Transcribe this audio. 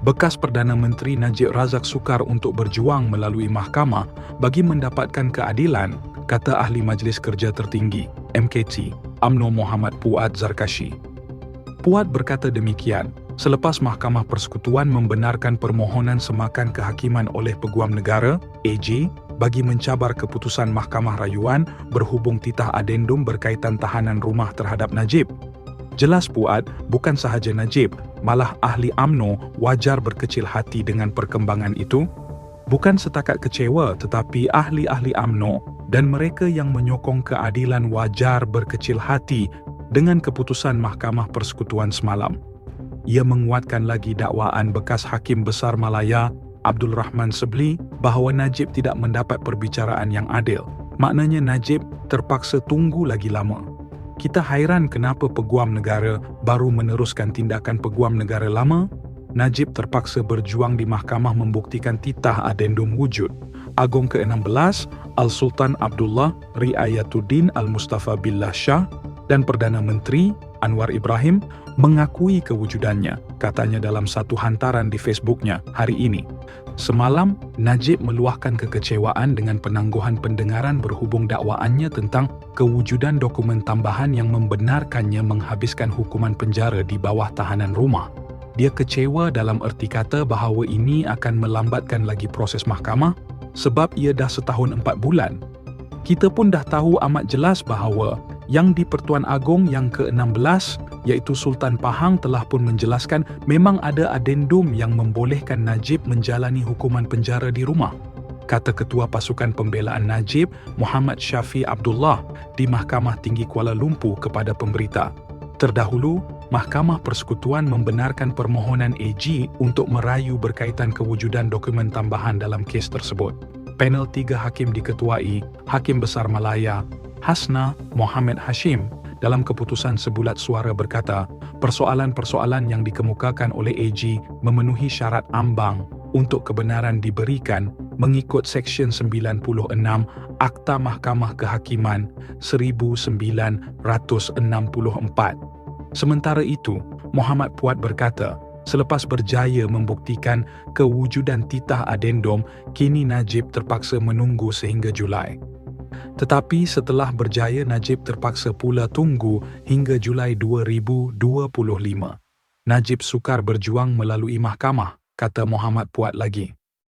bekas Perdana Menteri Najib Razak sukar untuk berjuang melalui mahkamah bagi mendapatkan keadilan, kata Ahli Majlis Kerja Tertinggi, MKT, AMNO Muhammad Puad Zarkashi. Puad berkata demikian selepas Mahkamah Persekutuan membenarkan permohonan semakan kehakiman oleh Peguam Negara, AG, bagi mencabar keputusan Mahkamah Rayuan berhubung titah adendum berkaitan tahanan rumah terhadap Najib. Jelas Puad, bukan sahaja Najib, malah ahli AMNO wajar berkecil hati dengan perkembangan itu. Bukan setakat kecewa tetapi ahli-ahli AMNO dan mereka yang menyokong keadilan wajar berkecil hati dengan keputusan Mahkamah Persekutuan semalam ia menguatkan lagi dakwaan bekas Hakim Besar Malaya Abdul Rahman Sebli bahawa Najib tidak mendapat perbicaraan yang adil. Maknanya Najib terpaksa tunggu lagi lama. Kita hairan kenapa peguam negara baru meneruskan tindakan peguam negara lama? Najib terpaksa berjuang di mahkamah membuktikan titah adendum wujud. Agong ke-16, Al-Sultan Abdullah Riayatuddin Al-Mustafa Billah Shah dan Perdana Menteri Anwar Ibrahim mengakui kewujudannya, katanya dalam satu hantaran di Facebooknya hari ini. Semalam, Najib meluahkan kekecewaan dengan penangguhan pendengaran berhubung dakwaannya tentang kewujudan dokumen tambahan yang membenarkannya menghabiskan hukuman penjara di bawah tahanan rumah. Dia kecewa dalam erti kata bahawa ini akan melambatkan lagi proses mahkamah sebab ia dah setahun empat bulan. Kita pun dah tahu amat jelas bahawa yang di Pertuan Agong yang ke-16 iaitu Sultan Pahang telah pun menjelaskan memang ada adendum yang membolehkan Najib menjalani hukuman penjara di rumah. Kata Ketua Pasukan Pembelaan Najib, Muhammad Syafi Abdullah di Mahkamah Tinggi Kuala Lumpur kepada pemberita. Terdahulu, Mahkamah Persekutuan membenarkan permohonan AG untuk merayu berkaitan kewujudan dokumen tambahan dalam kes tersebut. Panel tiga hakim diketuai Hakim Besar Malaya, Hasna Mohamed Hashim dalam keputusan sebulat suara berkata, persoalan-persoalan yang dikemukakan oleh AG memenuhi syarat ambang untuk kebenaran diberikan mengikut Seksyen 96 Akta Mahkamah Kehakiman 1964. Sementara itu, Muhammad Puat berkata, selepas berjaya membuktikan kewujudan titah adendum, kini Najib terpaksa menunggu sehingga Julai. Tetapi setelah berjaya Najib terpaksa pula tunggu hingga Julai 2025. Najib sukar berjuang melalui mahkamah, kata Muhammad Puat lagi.